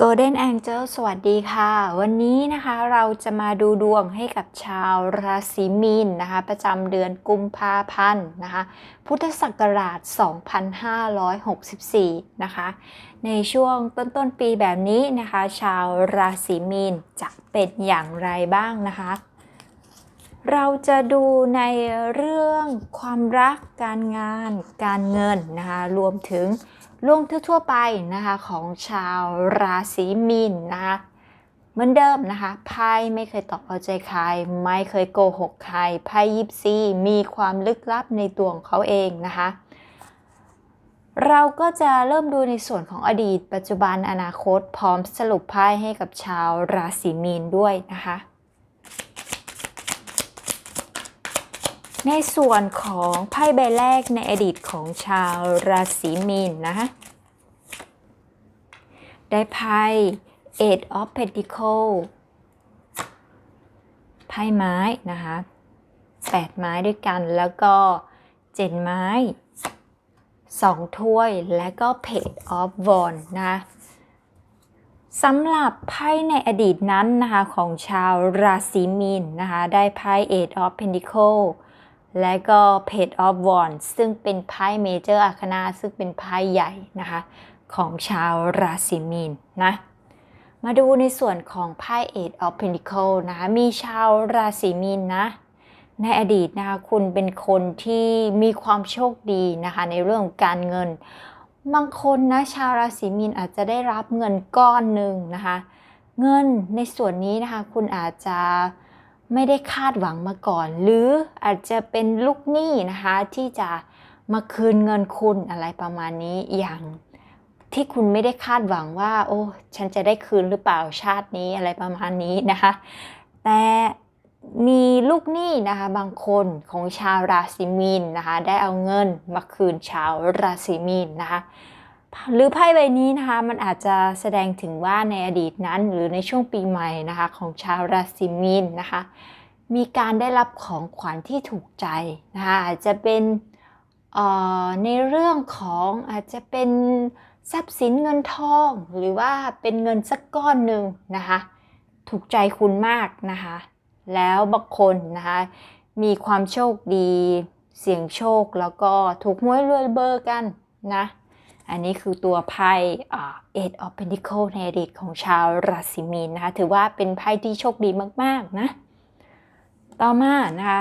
Golden Angel สวัสดีค่ะ วันนี้นะคะเราจะมาดูดวงให้กับชาวราศีมีนนะคะ ประจำเดือนกุมภาพันธ์นะคะ พุทธศักราช 2564 นะคะ ในช่วงต้นต้นๆปีแบบนี้นะคะ ชาวราศีมีนจะเป็นอย่างไรบ้างนะคะ เราจะดูในเรื่องความรักการงานการเงินนะคะ รวมถึง เรื่องทั่วๆไปนะคะของชาวราศีมีนนะคะเหมือนเดิมนะคะไพ่ไม่เคยตอบเอาใจใคร ไม่เคยโกหกใครไพ่ยิปซีมีความลึกลับในตัวของเขาเองนะคะเราก็จะเริ่มดูในส่วนของอดีต ปัจจุบันอนาคตพร้อมสรุปไพ่ให้กับชาวราศีมีนด้วยนะคะ ในส่วนของไพ่ใบแรกในอดีตของชาวราศีมีนนะคะได้ไพ่ Eight of Pentacles ไพ่ไม้นะคะแปดไม้ด้วยกันแล้วก็เจ็ดไม้สองถ้วยและก็ Page of Wands นะคะสำหรับไพ่ในอดีตนั้นนะคะของชาวราศีมีนนะคะได้ไพ่ Eight of Pentacles และก็ Page of Wands ซึ่งเป็นไพ่เมเจอร์อาคานาซึ่งเป็นไพ่ใหญ่นะคะ ของชาวราศีมีนนะ มาดูในส่วนของไพ่ Eight of Pentacles นะคะมีชาวราศีมีนนะ ในอดีตนะคะคุณเป็นคนที่มีความโชคดีนะคะ ในเรื่องการเงิน บางคนนะชาวราศีมีนอาจจะได้รับเงินก้อนหนึ่งนะคะ เงินในส่วนนี้นะคะคุณอาจจะ ไม่ได้คาดหวังมาก่อน หรืออาจจะเป็นลูกหนี้นะคะที่จะมาคืนเงินคุณอะไรประมาณนี้อย่างที่คุณไม่ได้คาดหวังว่า โอ้ฉันจะได้คืนหรือเปล่าชาตินี้อะไรประมาณนี้นะคะ แต่มีลูกหนี้นะคะบางคนของชาวราศีมีนนะคะ ได้เอาเงินมาคืนชาวราศีมีนนะคะ หรือไพ่ใบนี้นะคะมันอาจจะแสดงถึงว่าในอดีตนั้น หรือในช่วงปีใหม่นะคะของชาวราศีมีนนะคะ มีการได้รับของขวัญที่ถูกใจนะคะอาจจะเป็นในเรื่องของอาจจะเป็นทรัพย์สินเงินทอง หรือว่าเป็นเงินสักก้อนหนึ่งนะคะถูกใจคุณมากนะคะแล้วบางคนนะคะมีความโชคดี เสี่ยงโชคแล้วก็ถูกมวยรวยเบอร์กันนะ อันนี้คือตัวไพ่เอ็ดออฟเพนติเคิลในอดีตของชาวราศีมีนนะคะ ถือว่าเป็นไพ่ที่โชคดีมากๆนะ ต่อมานะคะ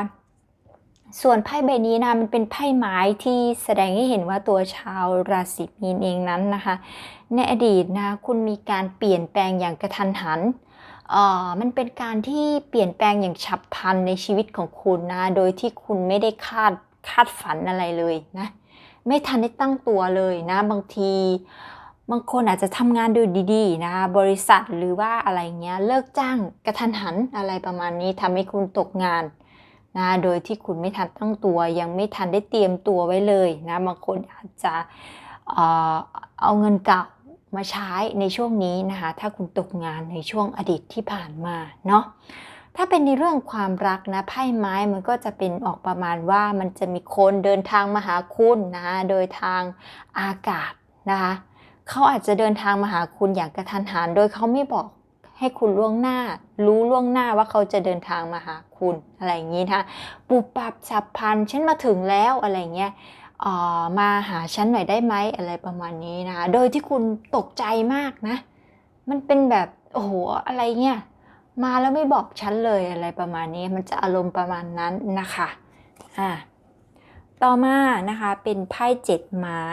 ส่วนไพ่ใบนี้นะมันเป็นไพ่ไม้ที่แสดงให้เห็นว่าตัวชาวราศีมีนเองนั้นนะคะ ในอดีตนะคุณมีการเปลี่ยนแปลงอย่างกระทันหันมันเป็นการที่เปลี่ยนแปลงอย่างฉับพลันในชีวิตของคุณนะ โดยที่คุณไม่ได้คาดคาดฝันอะไรเลยนะ ไม่ทันได้ตั้งตัวเลยนะ บางทีบางคนอาจจะทำงานดูดีๆนะบริษัทหรือว่าอะไรเงี้ยเลิกจ้างกระทันหันอะไรประมาณนี้ทำให้คุณตกงานนะโดยที่คุณไม่ทันตั้งตัว ยังไม่ทันได้เตรียมตัวไว้เลยนะบางคนอาจจะเออเอาเงินเก่ามาใช้ในช่วงนี้นะคะถ้าคุณตกงานในช่วงอดีตที่ผ่านมาเนาะ ถ้าเป็นในเรื่องความรักนะไพ่ไม้มันก็จะเป็นออกประมาณว่ามันจะมีคนเดินทางมาหาคุณนะโดยทางอากาศนะคะเขาอาจจะเดินทางมาหาคุณอย่างกระทันหันโดยเขาไม่บอกให้คุณล่วงหน้า รู้ล่วงหน้าว่าเขาจะเดินทางมาหาคุณอะไรอย่างนี้นะปุบปับฉับพันฉันมาถึงแล้วอะไรเงี้ยมาหาฉันหน่อยได้ไหมอะไรประมาณนี้นะโดยที่คุณตกใจมากนะ มันเป็นแบบโอ้โหอะไรเงี้ย มาแล้วไม่บอกฉันเลยอะไรประมาณนี้ มันจะอารมณ์ประมาณนั้นนะคะอ่าต่อมานะคะเป็นไพ่เจ็ดไม้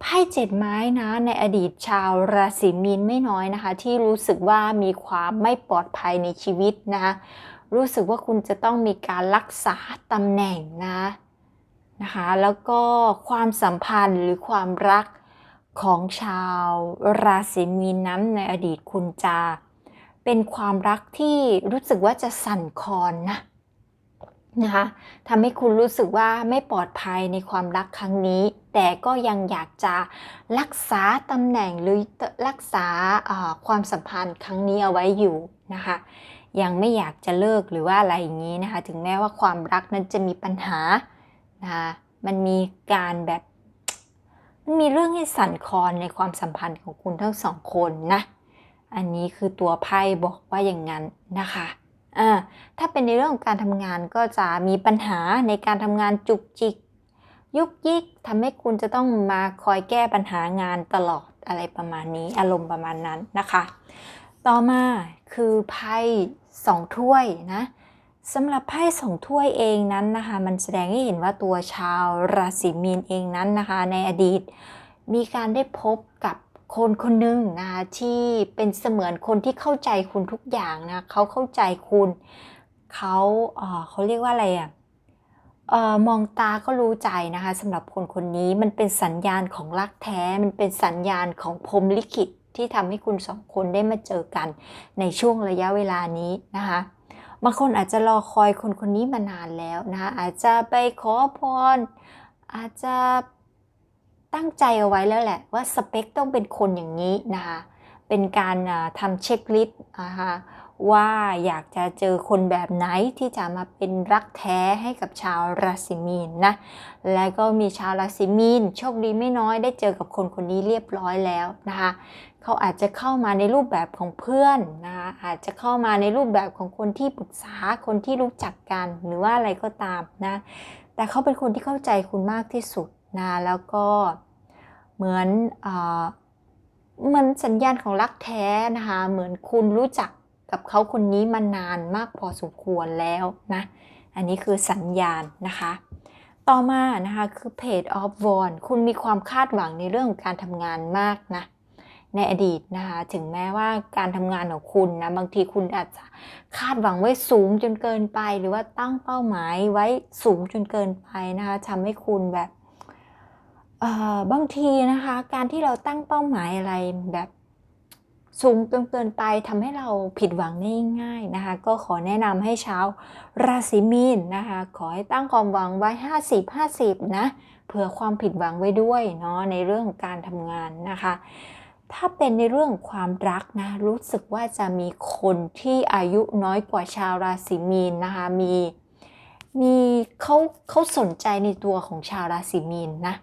ไพ่เจ็ดไม้นะในอดีตชาวราศีมีนไม่น้อยนะคะ ที่รู้สึกว่ามีความไม่ปลอดภัยในชีวิตนะคะรู้สึกว่าคุณจะต้องมีการรักษาตำแหน่งนะนะคะแล้วก็ความสัมพันธ์หรือความรักของชาวราศีมีนนั้นในอดีตคุณจะ เป็นความรักที่รู้สึกว่าจะสั่นคลอนนะนะคะทำให้คุณรู้สึกว่าไม่ปลอดภัยในความรักครั้งนี้ แต่ก็ยังอยากจะรักษาตำแหน่งหรือรักษาความสัมพันธ์ครั้งนี้เอาไว้อยู่นะคะยังไม่อยากจะเลิกหรือว่าอะไรอย่างนี้นะคะถึงแม้ว่าความรักนั้นจะมีปัญหานะคะมันมีการแบบมันมีเรื่องให้สั่นคลอนในความสัมพันธ์ของคุณทั้งสองคนนะ อันนี้คือตัวไพ่บอกว่าอย่างนั้นนะคะอ่าถ้าเป็นในเรื่องของการทำงานก็จะมีปัญหาในการทำงานจุกจิก ยุกยิกทำให้คุณจะต้องมาคอยแก้ปัญหางานตลอดอะไรประมาณนี้อารมณ์ประมาณนั้นนะคะ ต่อมาคือไพ่สองถ้วยนะสำหรับไพ่สองถ้วยเองนั้นนะคะ มันแสดงให้เห็นว่าตัวชาวราศีมีนเองนั้นนะคะ ในอดีต มีการได้พบกับ คนคนหนึ่งนะที่เป็นเสมือนคนที่เข้าใจคุณทุกอย่างนะเขาเข้าใจคุณเขาเขาเรียกว่าอะไรอะเอ่อมองตาก็รู้ใจนะคะสำหรับคนคนนี้มันเป็นสัญญาณของรักแท้ มันเป็นสัญญาณของพรมลิขิตที่ทำให้คุณสองคนได้มาเจอกันในช่วงระยะเวลานี้นะคะบางคนอาจจะรอคอยคนคนนี้มานานแล้วนะคะอาจจะไปขอพรอาจจะ ตั้งใจเอาไว้แล้วแหละว่าสเปคต้องเป็นคนอย่างนี้นะคะเป็นการทำเช็คลิสต์นะคะว่าอยากจะเจอคนแบบไหนที่จะมาเป็นรักแท้ให้กับชาวราศีมีนนะ และก็มีชาวราศีมีนโชคดีไม่น้อยได้เจอกับคนคนนี้เรียบร้อยแล้วนะคะเขาอาจจะเข้ามาในรูปแบบของเพื่อนนะคะอาจจะเข้ามาในรูปแบบของคนที่ปรึกษาคนที่รู้จักกันหรือว่าอะไรก็ตามนะ แต่เขาเป็นคนที่เข้าใจคุณมากที่สุด นะแล้วก็เหมือนเอ่อเหมันสัญญาณของรักแท้นะคะเหมือนคุณรู้จักกับเขาคนนี้มานานมากพอสมควรแล้วนะอันนี้คือสัญญาณนะคะต่อมานะคะคือ Page of Wands คุณมีความคาดหวังในเรื่องของการทำงานมากนะในอดีตนะคะถึงแม้ว่าการทำงานของคุณนะบางทีคุณอาจจะคาดหวังไว้สูงจนเกินไป หรือว่าตั้งเป้าหมายไว้สูงจนเกินไปนะคะทำให้คุณแบบ บางทีนะคะ การที่เราตั้งเป้าหมายอะไรแบบสูงจนเกินไปทำให้เราผิดหวังได้ง่ายนะคะ ก็ขอแนะนำให้ชาวราศีมีนนะคะ ขอให้ตั้งความหวังไว้ 50 50 นะเผื่อความผิดหวังไว้ด้วยเนาะในเรื่องของการทำงานนะคะ ถ้าเป็นในเรื่องความรักนะรู้สึกว่าจะมีคนที่อายุน้อยกว่าชาวราศีมีนนะคะมีมีเขาเขาสนใจในตัวของชาวราศีมีนนะ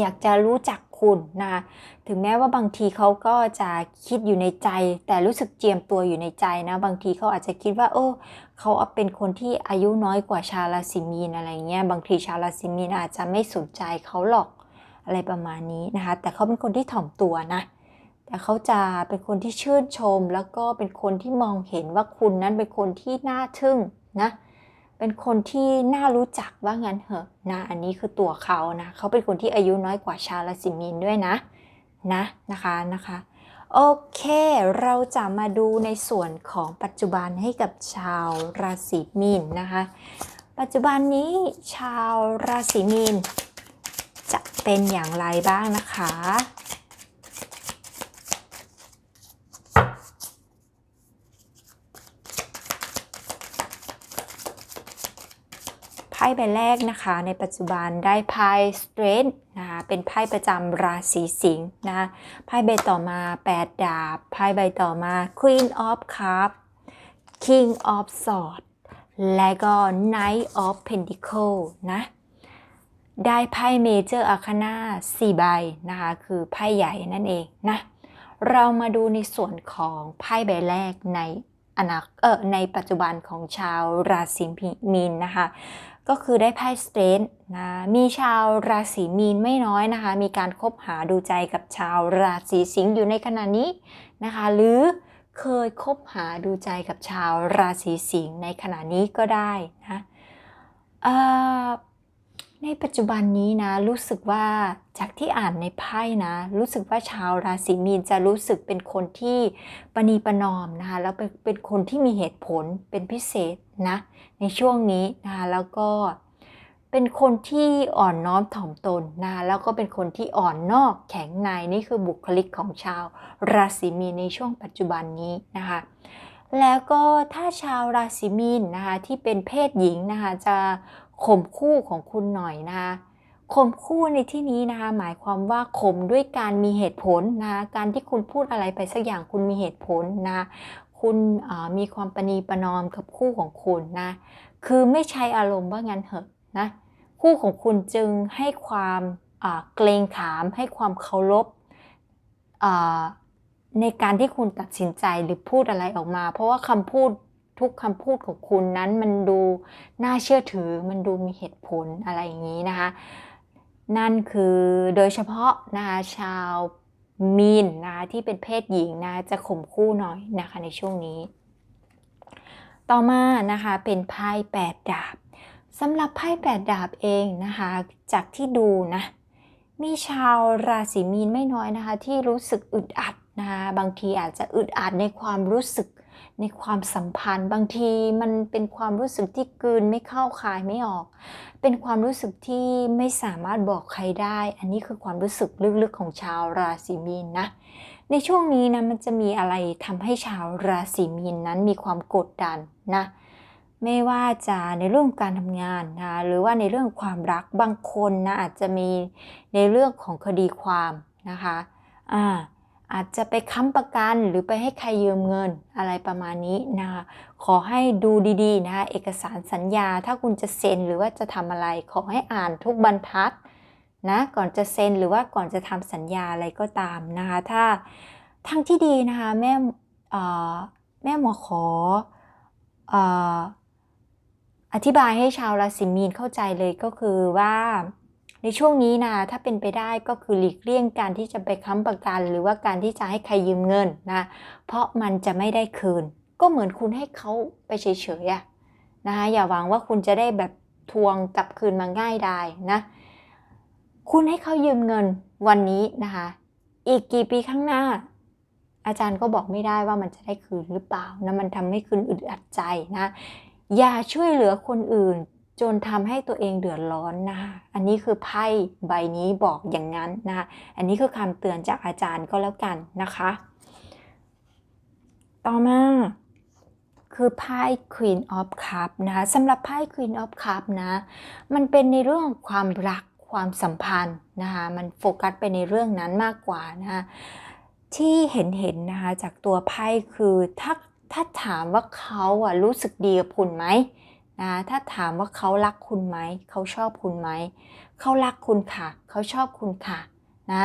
อยากจะรู้จักคุณนะคะถึงแม้ว่าบางทีเขาก็จะคิดอยู่ในใจ แต่รู้สึกเจียมตัวอยู่ในใจนะ บางทีเขาอาจจะคิดว่าเออเขาเป็นคนที่อายุน้อยกว่าชาวราศีมีนอะไรเงี้ยบางทีชาวราศีมีนอาจจะไม่สนใจเขาหรอกอะไรประมาณนี้นะคะ แต่เขาเป็นคนที่ถ่อมตัวนะแต่เขาจะเป็นคนที่ชื่นชม แล้วก็เป็นคนที่มองเห็นว่าคุณนั้นเป็นคนที่น่าทึ่งนะ เป็นคนที่น่ารู้จักว่างั้นเหอะนะอันนี้คือตัวเขานะเขาเป็นคนที่อายุน้อยกว่าชาวราศีมีนด้วยนะนะนะคะนะคะโอเค เราจะมาดูในส่วนของปัจจุบันให้กับชาวราศีมีนนะคะ ปัจจุบันนี้ชาวราศีมีนจะเป็นอย่างไรบ้างนะคะ พ่ใบแรกนะคะ ในปัจจุบันได้ไพ่ Strength นะคะเป็นไพ่ประจำราศีสิงห์นะคะไพ่ใบต่อมา 8 ดาบไพ่ใบต่อมา Queen of Cups King of Swords และก็ Knight of Pentacle นะได้ไพ่ Major Arcana 4ใบนะคะ คือไพ่ใหญ่นั่นเองนะ เรามาดูในส่วนของไพ่ใบแรกในอนาคเออในปัจจุบันของชาวราศีมีนนะคะ ก็คือได้ไพ่สเตนนะมีชาวราศีมีนไม่น้อยนะคะ มีการคบหาดูใจกับชาวราศีสิงห์อยู่ในขณะนี้นะคะ หรือเคยคบหาดูใจกับชาวราศีสิงห์ในขณะนี้ก็ได้นะเอ่อ ในปัจจุบันนี้นะ รู้สึกว่าจากที่อ่านในไพ่นะ รู้สึกว่าชาวราศีมีนจะรู้สึกเป็นคนที่ปณีประนอมนะคะแล้วเป็นเป็นคนที่มีเหตุผลเป็นพิเศษนะในช่วงนี้นะคะแล้วก็เป็นคนที่อ่อนน้อมถ่อมตนนะคะแล้วก็เป็นคนที่อ่อนนอกแข็งในนี่คือบุคลิกของชาวราศีมีนในช่วงปัจจุบันนี้นะคะแล้วก็ถ้าชาวราศีมีนนะคะที่เป็นเพศหญิงนะคะจะ ข่มคู่ของคุณหน่อยนะคะข่มคู่ในที่นี้นะคะหมายความว่าข่มด้วยการมีเหตุผลนะคะการที่คุณพูดอะไรไปสักอย่างคุณมีเหตุผลนะคุณมีความประนีประนอมกับคู่ของคุณนะคือไม่ใช้อารมณ์ว่างั้นเหอะนะคู่ของคุณจึงให้ความเกรงขามให้ความเคารพในการที่คุณตัดสินใจหรือพูดอะไรออกมา เพราะว่าคำพูด ทุกคำพูดของคุณนั้นมันดูน่าเชื่อถือ มันดูมีเหตุผลอะไรอย่างนี้นะคะ นั่นคือโดยเฉพาะนะคะชาวมีนนะคะที่เป็นเพศหญิงนะจะข่มคู่หน่อยนะคะในช่วงนี้ ต่อมานะคะเป็นไพ่แปดดาบสำหรับไพ่แปดดาบเองนะคะจากที่ดูนะมีชาวราศีมีนไม่น้อยนะคะที่รู้สึกอึดอัดนะคะบางทีอาจจะอึดอัดในความรู้สึก ในความสัมพันธ์ บางทีมันเป็นความรู้สึกที่กืนไม่เข้าคายไม่ออก เป็นความรู้สึกที่ไม่สามารถบอกใครได้ อันนี้คือความรู้สึกลึกๆของชาวราศีมีนนะในช่วงนี้นะมันจะมีอะไรทำให้ชาวราศีมีนนั้นมีความกดดันนะไม่ว่าจะในเรื่องการทำงานนะหรือว่าในเรื่องความรักบางคนนะอาจจะมีในเรื่องของคดีความนะคะอ่า อาจจะไปค้ำประกันหรือไปให้ใครยืมเงินอะไรประมาณนี้นะคะขอให้ดูดีๆนะคะเอกสารสัญญาถ้าคุณจะเซ็นหรือว่าจะทำอะไร ขอให้อ่านทุกบรรทัดนะก่อนจะเซ็นหรือว่าก่อนจะทำสัญญาอะไรก็ตามนะคะถ้าทางที่ดีนะคะแม่แม่หมอขออธิบายให้ชาวราศีมีนเข้าใจเลยก็คือว่า ในช่วงนี้นะถ้าเป็นไปได้ก็คือหลีกเลี่ยงการที่จะไปค้ำประกัน หรือว่าการที่จะให้ใครยืมเงินนะเพราะมันจะไม่ได้คืน ก็เหมือนคุณให้เขาไปเฉยๆอะนะคะอย่าหวังว่าคุณจะได้แบบทวงกลับคืนมาง่ายได้นะคุณให้เขายืมเงินวันนี้นะคะอีกกี่ปีข้างหน้า อาจารย์ก็บอกไม่ได้ว่ามันจะได้คืนหรือเปล่านะมันทำให้คุณอึดอัดใจนะอย่าช่วยเหลือคนอื่น จนทำให้ตัวเองเดือดร้อนนะคะ อันนี้คือไพ่ใบนี้บอกอย่างนั้นนะคะ อันนี้คือคำเตือนจากอาจารย์ก็แล้วกันนะคะ ต่อมาคือไพ่ Queen of Cup นะคะสำหรับไพ่ Queen of Cup นะ มันเป็นในเรื่องความรักความสัมพันธ์นะคะมันโฟกัสไปในเรื่องนั้นมากกว่านะคะที่เห็นเห็นนะคะจากตัวไพ่คือถ้าถ้าถามว่าเขาอะรู้สึกดีกับคุณไหม นะถ้าถามว่าเขารักคุณไหม เขาชอบคุณไหม เขารักคุณค่ะ เขาชอบคุณค่ะนะ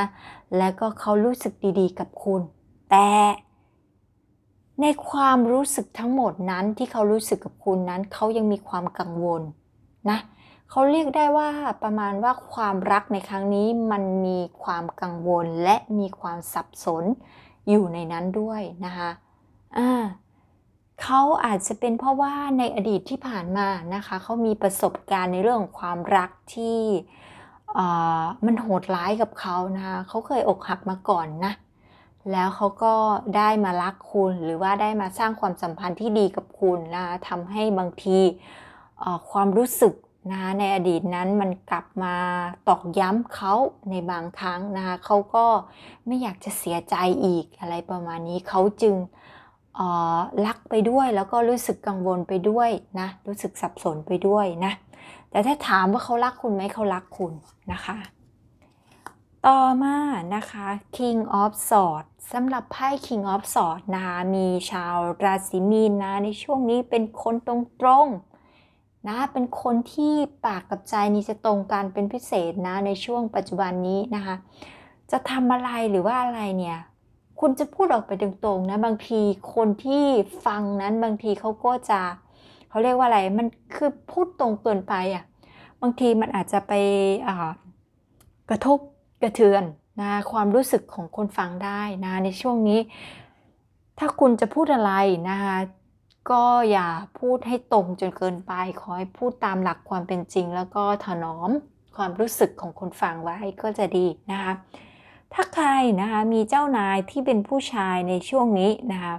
แล้วก็เขารู้สึกดีๆ กับคุณ แต่ในความรู้สึกทั้งหมดนั้นที่เขารู้สึกกับคุณนั้น เขายังมีความกังวลนะเขาเรียกได้ว่าประมาณว่าความรักในครั้งนี้มันมีความกังวลและมีความสับสนอยู่ในนั้นด้วยนะคะอ่า เขาอาจจะเป็นเพราะว่าในอดีตที่ผ่านมานะคะเขามีประสบการณ์ในเรื่องของความรักที่มันโหดร้ายกับเขานะคะเขาเคยอกหักมาก่อนนะ แล้วเขาก็ได้มารักคุณหรือว่าได้มาสร้างความสัมพันธ์ที่ดีกับคุณนะคะทำให้บางทีความรู้สึกนะในอดีตนั้นมันกลับมาตอกย้ำเขาในบางครั้งนะคะเขาก็ไม่อยากจะเสียใจอีกอะไรประมาณนี้เขาจึง รักไปด้วยแล้วก็รู้สึกกังวลไปด้วยนะรู้สึกสับสนไปด้วยนะแต่ถ้าถามว่าเขารักคุณไหมเขารักคุณนะคะ ต่อมานะคะ King of Swords สำหรับไพ่ King of Swords นะคะมีชาวราศีมีนนะในช่วงนี้เป็นคนตรงๆนะเป็นคนที่ปากกับใจนี่จะตรงกันเป็นพิเศษนะในช่วงปัจจุบันนี้นะคะ จะทำอะไรหรือว่าอะไรเนี่ย คุณจะพูดออกไปตรงๆนะ บางทีคนที่ฟังนั้นบางทีเขาก็จะเขาเรียกว่าอะไรมันคือพูดตรงเกินไปอะบางทีมันอาจจะไปกระทบกระเทือนนะความรู้สึกของคนฟังได้นะในช่วงนี้ ถ้าคุณจะพูดอะไรนะคะก็อย่าพูดให้ตรงจนเกินไป ขอให้พูดตามหลักความเป็นจริง แล้วก็ถนอมความรู้สึกของคนฟังไว้ก็จะดีนะคะ ถ้าใครนะคะมีเจ้านายที่เป็นผู้ชายในช่วงนี้นะคะ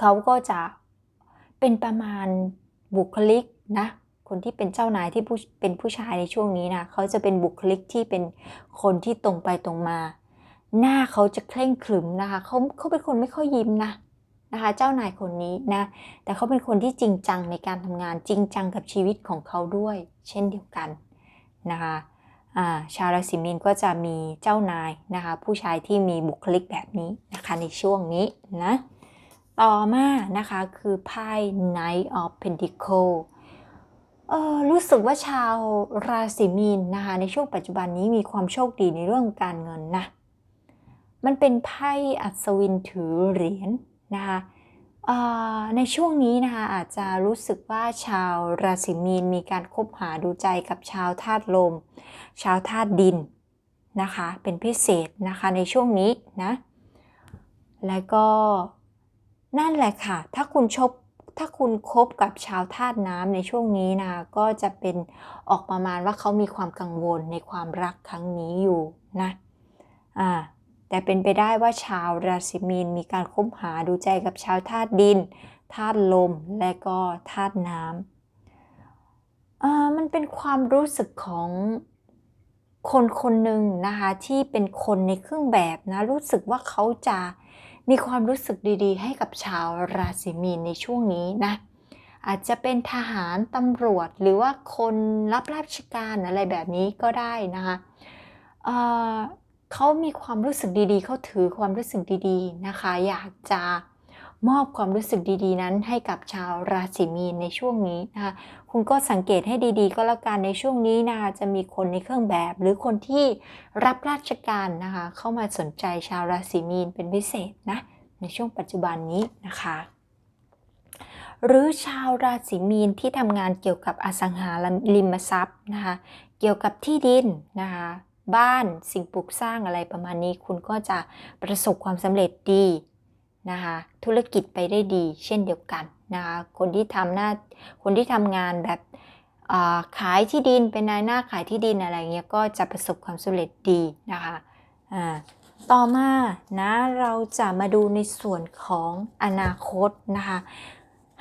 เขาก็จะเป็นประมาณบุคลิกนะคนที่เป็นเจ้านายที่ผู้เป็นผู้ชายในช่วงนี้นะเขาจะเป็นบุคลิกที่เป็นคนที่ตรงไปตรงมา หน้าเขาจะเคร่งขรึมนะคะเขาเขาเป็นคนไม่ค่อยยิ้มนะนะคะเจ้านายคนนี้นะแต่เขาเป็นคนที่จริงจังในการทำงานจริงจังกับชีวิตของเขาด้วย เช่นเดียวกันนะคะ ชาวราศีมีนก็จะมีเจ้านายนะคะ ผู้ชายที่มีบุคลิกแบบนี้นะคะในช่วงนี้นะ ต่อมานะคะคือไพ่ Knight of pentacles เออรู้สึกว่าชาวราศีมีนนะคะในช่วงปัจจุบันนี้มีความโชคดีในเรื่องการเงินนะ มันเป็นไพ่อัศวินถือเหรียญนะคะ ในช่วงนี้นะคะอาจจะรู้สึกว่าชาวราศีมีนมีการคบหาดูใจกับชาวธาตุลม ชาวธาตุดินนะคะเป็นพิเศษนะคะในช่วงนี้นะแล้วก็นั่นแหละค่ะ ถ้าคุณชบถ้าคุณคบกับชาวธาตุน้ำในช่วงนี้นะก็จะเป็นออกประมาณว่าเขามีความกังวลในความรักครั้งนี้อยู่นะอ่า แต่เป็นไปได้ว่าชาวราศีมีนมีการคบหาดูใจกับชาวธาตุดินธาตุลมและก็ธาตุน้ำมันเป็นความรู้สึกของคนคนหนึ่งนะคะที่เป็นคนในเครื่องแบบนะรู้สึกว่าเขาจะมีความรู้สึกดีๆ ให้กับชาวราศีมีนในช่วงนี้นะอาจจะเป็นทหารตำรวจหรือว่าคนรับราชการอะไรแบบนี้ก็ได้นะคะ เขามีความรู้สึกดีๆ เขาถือความรู้สึกดีๆนะคะ อยากจะมอบความรู้สึกดีๆ นั้นให้กับชาวราศีมีนในช่วงนี้นะคะคุณก็สังเกตให้ดีๆ ก็แล้วกันในช่วงนี้นะคะจะมีคนในเครื่องแบบ หรือคนที่รับราชการนะคะเข้ามาสนใจชาวราศีมีนเป็นพิเศษนะในช่วงปัจจุบันนี้นะคะ หรือชาวราศีมีนที่ทำงานเกี่ยวกับอสังหาริมทรัพย์นะคะเกี่ยวกับที่ดินนะคะ บ้านสิ่งปลูกสร้างอะไรประมาณนี้คุณก็จะประสบความสำเร็จดีนะคะธุรกิจไปได้ดี เช่นเดียวกันนะคะคนที่ทำหน้าคนที่ทำงานแบบขายที่ดินเป็นนายหน้าขายที่ดินอะไรเงี้ยก็จะประสบความสำเร็จดีนะคะต่อมานะเราจะมาดูในส่วนของอนาคตนะคะ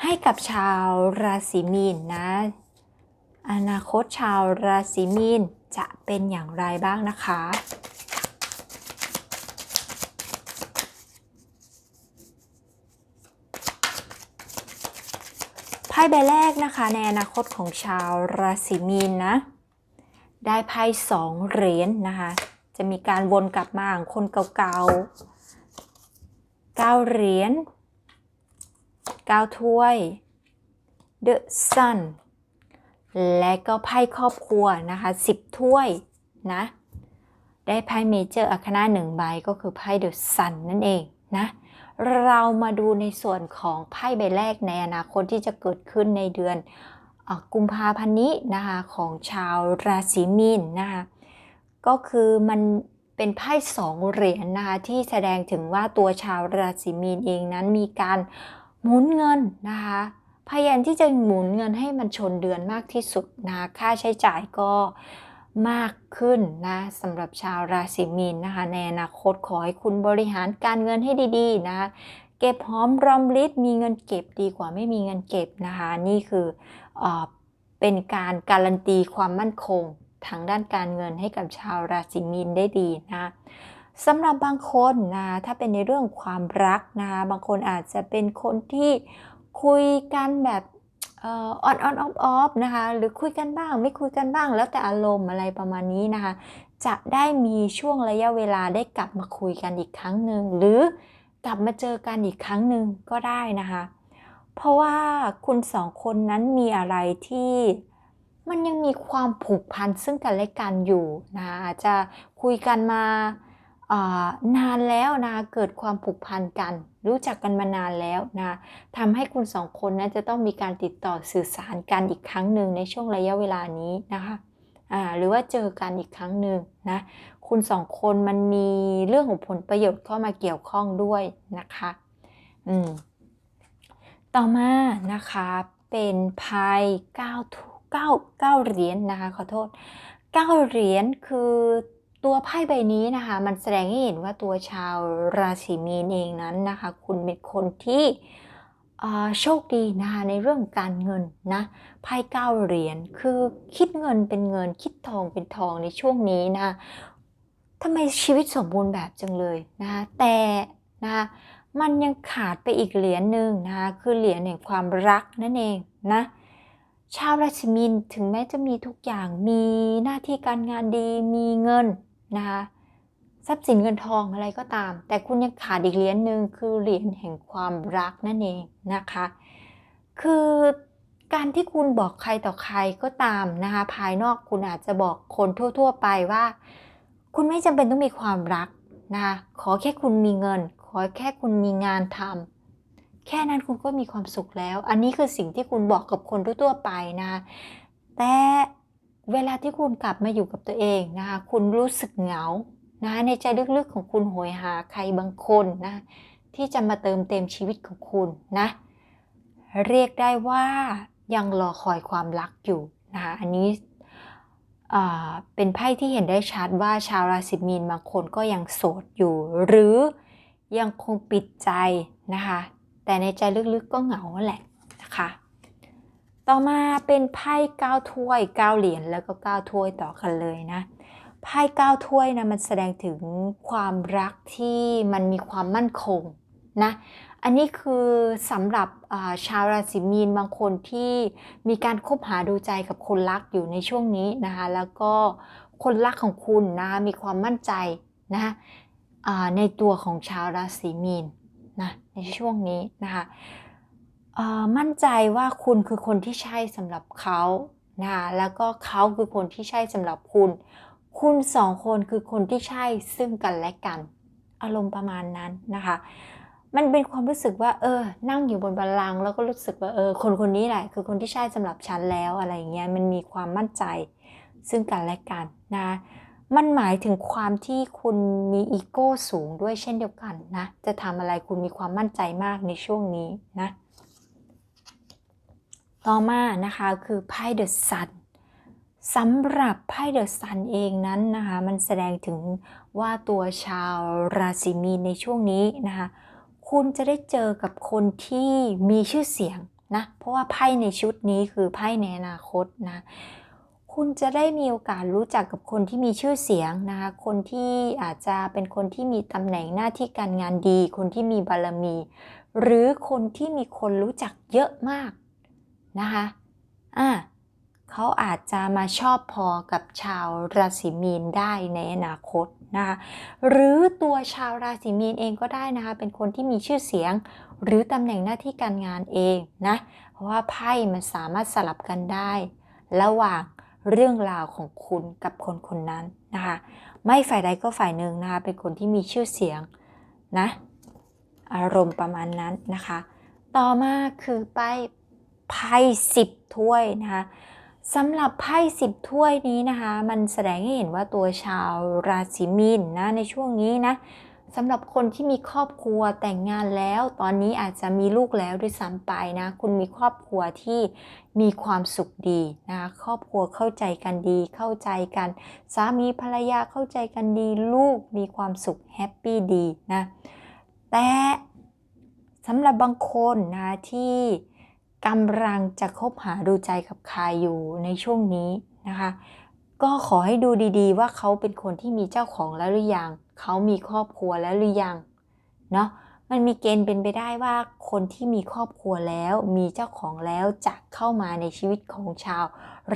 ให้กับชาวราศีมีนนะอนาคตชาวราศีมีน จะเป็นอย่างไรบ้างนะคะ ไพ่ใบแรกนะคะในอนาคตของชาวราศีมีนนะ ได้ไพ่สองเหรียญนนะคะ จะมีการวนกลับมาของคนเก่าๆเก้าเหรียญเก้าถ้วย The Sun และก็ไพ่ครอบครัวนะคะสิบถ้วยนะ ได้ไพ่เมเจอร์อาคนาหนึ่งใบก็คือไพ่ The Sun นั่นเองนะ เรามาดูในส่วนของไพ่ใบแรกในอนาคตที่จะเกิดขึ้นในเดือนกุมภาพันธ์นี้นะคะของชาวราศีมีนนะคะก็คือมันเป็นไพ่สองเหรียญนะคะที่แสดงถึงว่าตัวชาวราศีมีนเองนั้นมีการหมุนเงินนะคะ พยายามที่จะหมุนเงินให้มันชนเดือนมากที่สุดนะค่าใช้จ่ายก็มากขึ้นนะสำหรับชาวราศีมีนนะคะในอนาคตขอให้คุณบริหารการเงินให้ดีๆนะเก็บหอมรอมริบมีเงินเก็บดีกว่าไม่มีเงินเก็บนะคะนี่คือเอเป็นการการันตีความมั่นคงทางด้านการเงินให้กับชาวราศีมีนได้ดีนะสำหรับบางคนนะถ้าเป็นในเรื่องความรักนะบางคนอาจจะเป็นคนที่ คุยกันแบบออนออนออฟออฟนะคะหรือคุยกันบ้างไม่คุยกันบ้าง แล้วแต่อารมณ์อะไรประมาณนี้นะคะ จะได้มีช่วงระยะเวลาได้กลับมาคุยกันอีกครั้งหนึ่งหรือกลับมาเจอกันอีกครั้งหนึ่งก็ได้นะคะ เพราะว่าคุณสองคนนั้นมีอะไรที่มันยังมีความผูกพันซึ่งกันและกันอยู่นะอาจจะคุยกันมา นานแล้วนะเกิดความผูกพันกัน รู้จักกันมานานแล้วนะทำให้คุณสองคนนั้นจะต้องมีการติดต่อสื่อสารกันอีกครั้งหนึ่งในช่วงระยะเวลานี้นะคะหรือว่าเจอกันอีกครั้งหนึ่งนะคุณสองคนมันมีเรื่องของผลประโยชน์เข้ามาเกี่ยวข้องด้วยนะคะอืมต่อมานะคะเป็นไพ่เก้าเก้าเก้าเหรียญนะคะขอโทษเก้าเหรียญคือ ตัวไพ่ใบนี้นะคะมันแสดงให้เห็นว่าตัวชาวราศีมีนเองนั้นนะคะ คุณเป็นคนที่โชคดีนะคะในเรื่องการเงินนะไพ่เก้าเหรียญคือคิดเงินเป็นเงินคิดทองเป็นทองในช่วงนี้นะทำไมชีวิตสมบูรณ์แบบจังเลยนะคะแต่นะคะมันยังขาดไปอีกเหรียญหนึ่งนะคะคือเหรียญแห่งความรักนั่นเองนะชาวราศีมีนถึงแม้จะมีทุกอย่างมีหน้าที่การงานดีมีเงิน นะคะทรัพย์สินเงินทองอะไรก็ตาม แต่คุณยังขาดอีกเหรียญหนึ่งคือเหรียญแห่งความรักนั่นเองนะคะ คือการที่คุณบอกใครต่อใครก็ตามนะคะภายนอกคุณอาจจะบอกคนทั่ว ๆ ไปว่า คุณไม่จำเป็นต้องมีความรักนะคะขอแค่คุณมีเงิน ขอแค่คุณมีงานทำแค่นั้นคุณก็มีความสุขแล้ว อันนี้คือสิ่งที่คุณบอกกับคนทั่วๆไปนะะแต่ เวลาที่คุณกลับมาอยู่กับตัวเองนะคะ คุณรู้สึกเหงานะในใจลึกๆของคุณโหยหาใครบางคนนะที่จะมาเติมเต็มชีวิตของคุณนะ เรียกได้ว่ายังรอคอยความรักอยู่นะคะอันนี้เป็นไพ่ที่เห็นได้ชัดว่าชาวราศีมีนบางคนก็ยังโสดอยู่ หรือยังคงปิดใจนะคะ แต่ในใจลึกๆก็เหงาแหละนะคะ ต่อมาเป็นไพ่เก้าถ้วยเก้าเหรียญแล้วก็เก้าถ้วยต่อกันเลยนะไพ่เก้าถ้วยนะมันแสดงถึงความรักที่มันมีความมั่นคงนะอันนี้คือสำหรับชาวราศีมีนบางคนที่มีการคบหาดูใจกับคนรักอยู่ในช่วงนี้นะคะแล้วก็คนรักของคุณนะคะมีความมั่นใจนะคะในตัวของชาวราศีมีนนะในช่วงนี้นะคะ มั่นใจว่าคุณคือคนที่ใช่สำหรับเขานะแล้วก็เขาคือคนที่ใช่สำหรับคุณ คุณสองคนคือคนที่ใช่ซึ่งกันและกัน อารมณ์ประมาณนั้นนะคะ มันเป็นความรู้สึกว่าเออ นั่งอยู่บนบัลลังก์แล้วก็รู้สึกว่าเออคนคนนี้แหละคือคนที่ใช่สำหรับฉันแล้วอะไรเงี้ยมันมีความมั่นใจซึ่งกันและกันนะมันหมายถึงความที่คุณมีอีโก้สูงด้วยเช่นเดียวกันนะ จะทำอะไรคุณมีความมั่นใจมากในช่วงนี้นะ ต่อมานะคะคือไพ่เดอะซันสำหรับไพ่เดอะซันเองนั้นนะคะมันแสดงถึงว่าตัวชาวราศีมีนในช่วงนี้นะคะคุณจะได้เจอกับคนที่มีชื่อเสียงนะเพราะว่าไพ่ในชุดนี้คือไพ่ในอนาคตนะคุณจะได้มีโอกาสรู้จักกับคนที่มีชื่อเสียงนะคะ คนที่อาจจะเป็นคนที่มีตำแหน่งหน้าที่การงานดี คนที่มีบารมี หรือคนที่มีคนรู้จักเยอะมาก นะคะอ่าเขาอาจจะมาชอบพอกับชาวราศีมีนได้ในอนาคตนะคะหรือตัวชาวราศีมีนเองก็ได้นะคะ เป็นคนที่มีชื่อเสียง หรือตำแหน่งหน้าที่การงานเองนะ เพราะว่าไพ่มันสามารถสลับกันได้ ระหว่างเรื่องราวของคุณกับคนคนนั้นนะคะ ไม่ฝ่ายใดก็ฝ่ายหนึ่งนะคะ เป็นคนที่มีชื่อเสียงนะ อารมณ์ประมาณนั้นนะคะ ต่อมาคือไป ไพ่สิบถ้วยนะคะสำหรับไพ่สิบถ้วยนี้นะคะ มันแสดงให้เห็นว่าตัวชาวราศีมีนนะในช่วงนี้นะสำหรับคนที่มีครอบครัวแต่งงานแล้ว ตอนนี้อาจจะมีลูกแล้วด้วยซ้ำไปนะ คุณมีครอบครัวที่มีความสุขดีนะครอบครัวเข้าใจกันดี เข้าใจกัน สามีภรรยาเข้าใจกันดี ลูกมีความสุขแฮปปี้ดีนะ แต่สำหรับบางคนนะที่ กำลังจะคบหาดูใจกับใครอยู่ในช่วงนี้นะคะ ก็ขอให้ดูดีๆ ว่าเขาเป็นคนที่มีเจ้าของแล้วหรือยังเขามีครอบครัวแล้วหรือยังเนาะมันมีเกณฑ์เป็นไปได้ว่าคนที่มีครอบครัวแล้วมีเจ้าของแล้วจะเข้ามาในชีวิตของชาว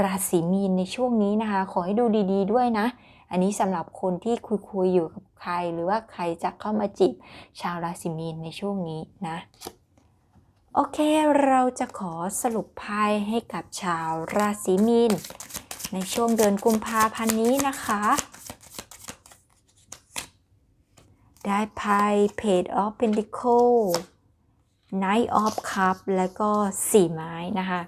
ราศีมีนในช่วงนี้นะคะ ขอให้ดูดีๆด้วยนะ อันนี้สำหรับคนที่คุยๆอยู่กับใคร หรือว่าใครจะเข้ามาจีบชาวราศีมีนในช่วงนี้นะ โอเค เราจะขอสรุปไพ่ให้กับชาวราศีมีน ในช่วงเดือนกุมภาพันธ์นี้นะคะ ได้ไพ่ Page of Pentacle Knight of Cup และก็สี่ไม้นะคะ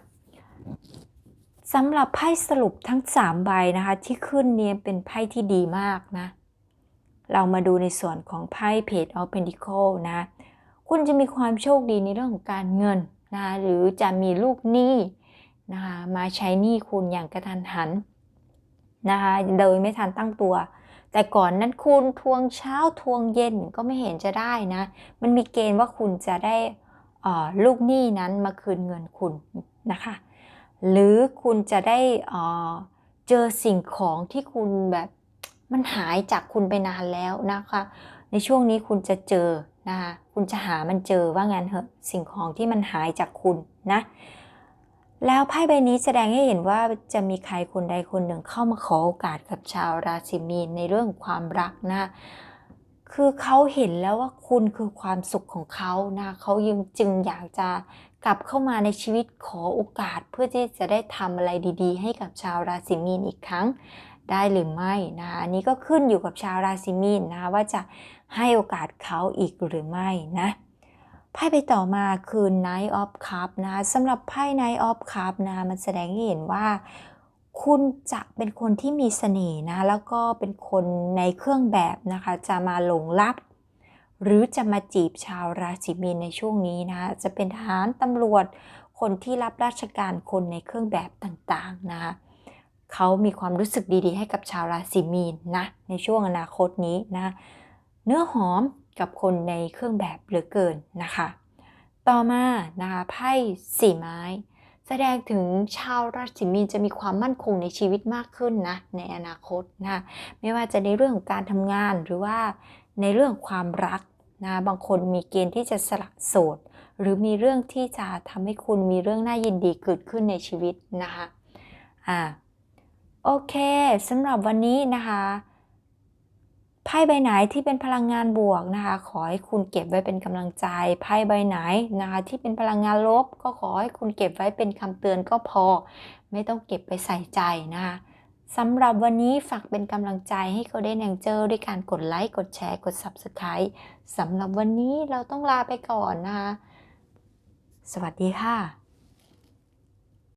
สำหรับไพ่สรุปทั้ง 3 ใบนะคะ ที่ขึ้นเนี่ยเป็นไพ่ที่ดีมากนะ เรามาดูในส่วนของไพ่ Page of Pentacle นะ คุณจะมีความโชคดีในเรื่องของการเงินนะคะหรือจะมีลูกหนี้นะคะมาใช้หนี้คุณอย่างกระทันหันนะคะโดยไม่ทันตั้งตัว แต่ก่อนนั้นคุณทวงเช้าทวงเย็นก็ไม่เห็นจะได้นะ มันมีเกณฑ์ว่าคุณจะได้ลูกหนี้นั้นมาคืนเงินคุณนะคะ หรือคุณจะได้เจอสิ่งของที่คุณแบบมันหายจากคุณไปนานแล้วนะคะ ในช่วงนี้คุณจะเจอ นะคะคุณจะหามันเจอว่างั้นเหอะสิ่งของที่มันหายจากคุณนะแล้วไพ่ใบนี้แสดงให้เห็นว่าจะมีใครคนใดคนหนึ่งเข้ามาขอโอกาสกับชาวราศีมีนในเรื่องความรักนะคือเขาเห็นแล้วว่าคุณคือความสุขของเขานะเขายังจึงอยากจะกลับเข้ามาในชีวิตขอโอกาสเพื่อที่จะได้ทำอะไรดีๆ ให้กับชาวราศีมีนอีกครั้งได้หรือไม่นะอันนี้ก็ขึ้นอยู่กับชาวราศีมีนนะคะว่าจะ ให้โอกาสเขาอีกหรือไม่นะไพ่ไปต่อมาคือ Knight of Cup นะสำหรับไพ่ Knight of Cup นะมันแสดงให้เห็นว่าคุณจะเป็นคนที่มีเสน่ห์นะ แล้วก็เป็นคนในเครื่องแบบนะคะ จะมาหลงรัก หรือจะมาจีบชาวราศีมีนในช่วงนี้นะ จะเป็นทหารตำรวจ คนที่รับราชการคนในเครื่องแบบต่างๆนะคะเขามีความรู้สึกดีๆ ให้กับชาวราศีมีนนะ ในช่วงอนาคตนี้นะ เนื้อหอมกับคนในเครื่องแบบเหลือเกินนะคะ ต่อมานะคะไพ่สี่ไม้ แสดงถึงชาวราศีมีนจะมีความมั่นคงในชีวิตมากขึ้นนะในอนาคตนะไม่ว่าจะในเรื่องของการทำงานหรือว่าในเรื่องความรักนะบางคนมีเกณฑ์ที่จะสละโสด หรือมีเรื่องที่จะทำให้คุณมีเรื่องน่ายินดีเกิดขึ้นในชีวิตนะคะอ่าโอเคสำหรับวันนี้นะคะ ไพ่ใบไหนที่เป็นพลังงานบวกนะคะ ขอให้คุณเก็บไว้เป็นกำลังใจ ไพ่ใบไหนนะคะ ที่เป็นพลังงานลบ ก็ขอให้คุณเก็บไว้เป็นคำเตือนก็พอ ไม่ต้องเก็บไปใส่ใจนะคะสำหรับวันนี้ฝากเป็นกำลังใจให้เขาได้แองเจอด้วยการกดไลค์ กดแชร์ กด Subscribe สำหรับวันนี้เราต้องลาไปก่อนนะคะ สวัสดีค่ะ